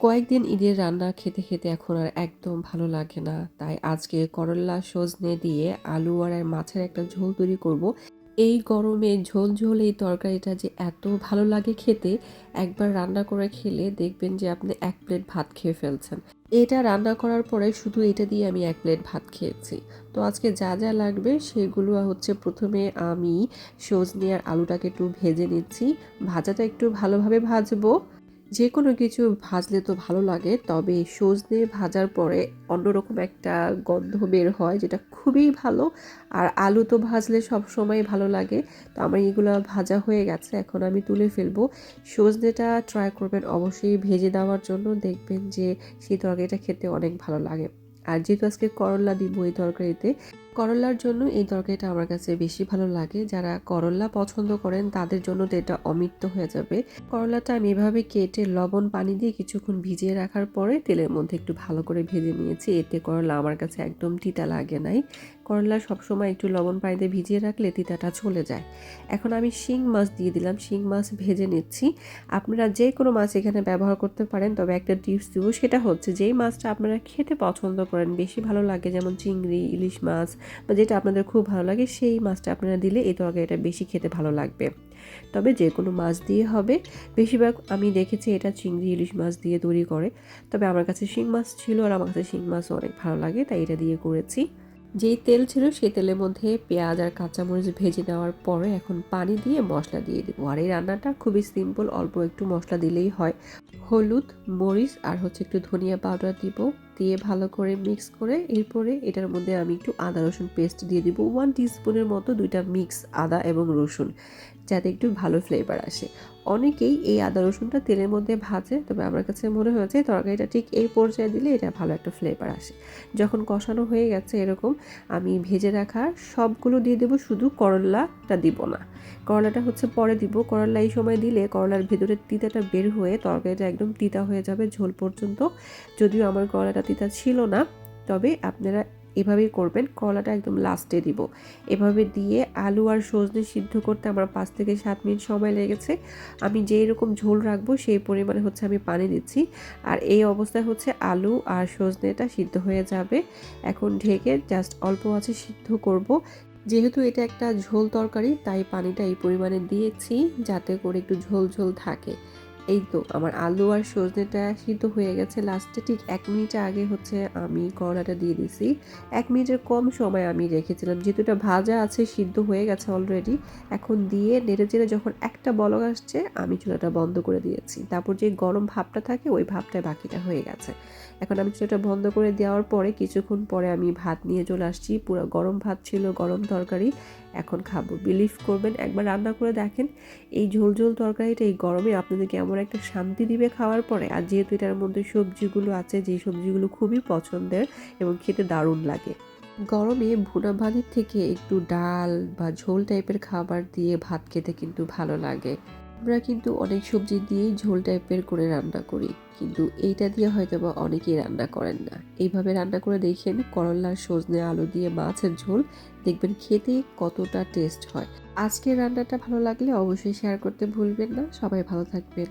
কয়েকদিন ঈদের রান্না খেতে খেতে এখন আর একদম ভালো লাগে না। তাই আজকে করল্লা সজনে দিয়ে আলু আর মাছের একটা ঝোল তৈরি করব। এই গরমে ঝোল ঝোল এই তরকারিটা যে এত ভালো লাগে খেতে, একবার রান্না করে খেলে দেখবেন যে আপনি এক প্লেট ভাত খেয়ে ফেলছেন। এটা রান্না করার পরে শুধু এটা দিয়ে আমি এক প্লেট ভাত খেয়েছি। তো আজকে যা যা লাগবে সেগুলো হচ্ছে প্রথমে আমি সজনে আর আলুটাকে একটু ভেজে নিচ্ছি। ভাজাটা একটু ভালোভাবে ভাজবো। যে কোনো কিছু ভাজলে তো ভালো লাগে, তবে সজনে ভাজার পরে অন্যরকম একটা গন্ধ বের হয় যেটা খুবই ভালো। আর আলু তো ভাজলে সব সময় ভালো লাগে। তো আমার এগুলো ভাজা হয়ে গেছে, এখন আমি তুলে ফেলব। সজনেটা ট্রাই করবেন অবশ্যই ভেজে দেওয়ার জন্য, দেখবেন যে সেই তরকারিটা খেতে অনেক ভালো লাগে। আর যেহেতু আজকে করলা দিব এই তরকারিতে করলার জন্য এই তরকারিটা আমার কাছে বেশি ভালো লাগে। যারা করলা পছন্দ করেন, তাদের জন্য তো এটা অমৃত হয়ে যাবে। করলাটা আমি এভাবে কেটে লবণ পানি দিয়ে কিছুক্ষণ ভিজিয়ে রাখার পরে তেলের মধ্যে একটু ভালো করে ভেজে নিয়েছি। এতে করলা আমার কাছে একদম তিতা লাগে নাই। করলা সবসময় একটু লবণ পানিতে ভিজিয়ে রাখলে তিতাটা চলে যায়। এখন আমি শিং মাছ দিয়ে দিলাম। শিং মাছ ভেজে নিচ্ছি। আপনারা যে কোনো মাছ এখানে ব্যবহার করতে পারেন, তবে একটা টিপস দিব, সেটা হচ্ছে যেই মাছটা আপনারা খেতে পছন্দ করেন, বেশি ভালো লাগে যেমন চিংড়ি, ইলিশ মাছ বা যেটা আপনাদের খুব ভালো লাগে, সেই মাছটা আপনারা দিলে এই তরকারিটা বেশি খেতে ভালো লাগবে। তবে যে কোনো মাছ দিয়ে হবে। বেশিরভাগ আমি দেখেছি এটা চিংড়ি, ইলিশ মাছ দিয়ে তৈরি করে। তবে আমার কাছে শিং মাছ ছিল আর আমার কাছে শিং মাছও অনেক ভালো লাগে, তাই এটা দিয়ে করেছি। যেই তেল ছিল সেই তেলের মধ্যে পেঁয়াজ আর কাঁচামরিচ ভেজে নেওয়ার পরে এখন পানি দিয়ে মশলা দিয়ে দেবো। আর এই রান্নাটা খুবই সিম্পল, অল্প একটু মশলা দিলেই হয়। হলুদ, মরিচ আর হচ্ছে একটু ধনিয়া পাউডার দিব। দিয়ে ভালো করে মিক্স করে এরপরে এটার মধ্যে আমি একটু আদা, রসুন পেস্ট দিয়ে দিব। ওয়ান টিস্পুনের মতো দুইটা মিক্স আদা এবং রসুন, যাতে একটু ভালো ফ্লেভার আসে। অনেকেই এই আদা, রসুনটা তেলের মধ্যে ভাজে, তবে আমার কাছে মনে হয়েছে তরকারিটা ঠিক এই পর্যায়ে দিলে এটা ভালো একটা ফ্লেভার আসে। যখন কষানো হয়ে গেছে এরকম, আমি ভেজে রাখা সবগুলো দিয়ে দেবো, শুধু করলাটা দিব না। করলাটা হচ্ছে পরে দিব। করলা এই সময় দিলে করলার ভেতরের তিতাটা বের হয়ে তরকারিটা একদম তিতা হয়ে যাবে ঝোল পর্যন্ত। যদিও আমার করলাটা তিতা ছিল না। তবে আপনারা এভাবেই করবেন। কলাটা একদম লাস্টে দিব। এভাবে দিয়ে আলু আর সজনে সিদ্ধ করতে আমার পাঁচ থেকে সাত মিনিট সময় লেগেছে। আমি যেই রকম ঝোল রাখব সেই পরিমাণে হচ্ছে আমি পানি দিচ্ছি। আর এই অবস্থায় হচ্ছে আলু আর সজনেটা সিদ্ধ হয়ে যাবে। এখন ঢেকে জাস্ট অল্প আছে সিদ্ধ করব। যেহেতু এটা একটা ঝোল তরকারি, তাই পানিটা এই পরিমাণে দিয়েছি যাতে করে একটু ঝোল ঝোল থাকে। এই তো, আমার আলু আর সজনেটা সিদ্ধ হয়ে গেছে। লাস্টে ঠিক এক মিনিট আগে হচ্ছে আমি করলাটা দিয়ে দিছি। এক মিনিটের কম সময় আমি রেখেছিলাম। যেহেতু এটা ভাজা আছে, সিদ্ধ হয়ে গেছে অলরেডি এখন দিয়ে নেড়ে চেড়ে যখন একটা বলক আসছে, আমি চুলাটা বন্ধ করে দিয়েছি। তারপর যে গরম ভাবটা থাকে, ওই ভাবটা বাকিটা হয়ে গেছে। এখন আমি চুলাটা বন্ধ করে দেওয়ার পরে কিছুক্ষণ পরে আমি ভাত নিয়ে চলে আসছি। পুরো গরম ভাত ছিল, গরম তরকারি, এখন খাব। বিলিভ করবেন, একবার রান্না করে দেখেন। এই ঝোল ঝোল তরকারিটা এই গরমে আপনাদেরকে এমন একটা শান্তি দিবে খাওয়ার পরে। আর যেহেতু এটার মধ্যে সবজিগুলো আছে, যে সবজিগুলো খুবই পছন্দের এবং খেতে দারুণ লাগে। গরমে ভুনা ভাতের থেকে একটু ডাল বা ঝোল টাইপের খাবার দিয়ে ভাত খেতে কিন্তু ভালো লাগে। আমরা কিন্তু অনেক সবজি দিয়েই ঝোল টাইপের করে রান্না করি, কিন্তু এইটা দিয়ে হয়তো বা অনেকেই রান্না করেন না। এইভাবে রান্না করে দেখেন করলার সজনে আলু দিয়ে মাছের ঝোল, দেখবেন খেতে কতটা টেস্ট হয়। আজকের রান্নাটা ভালো লাগলে অবশ্যই শেয়ার করতে ভুলবেন না। সবাই ভালো থাকবেন।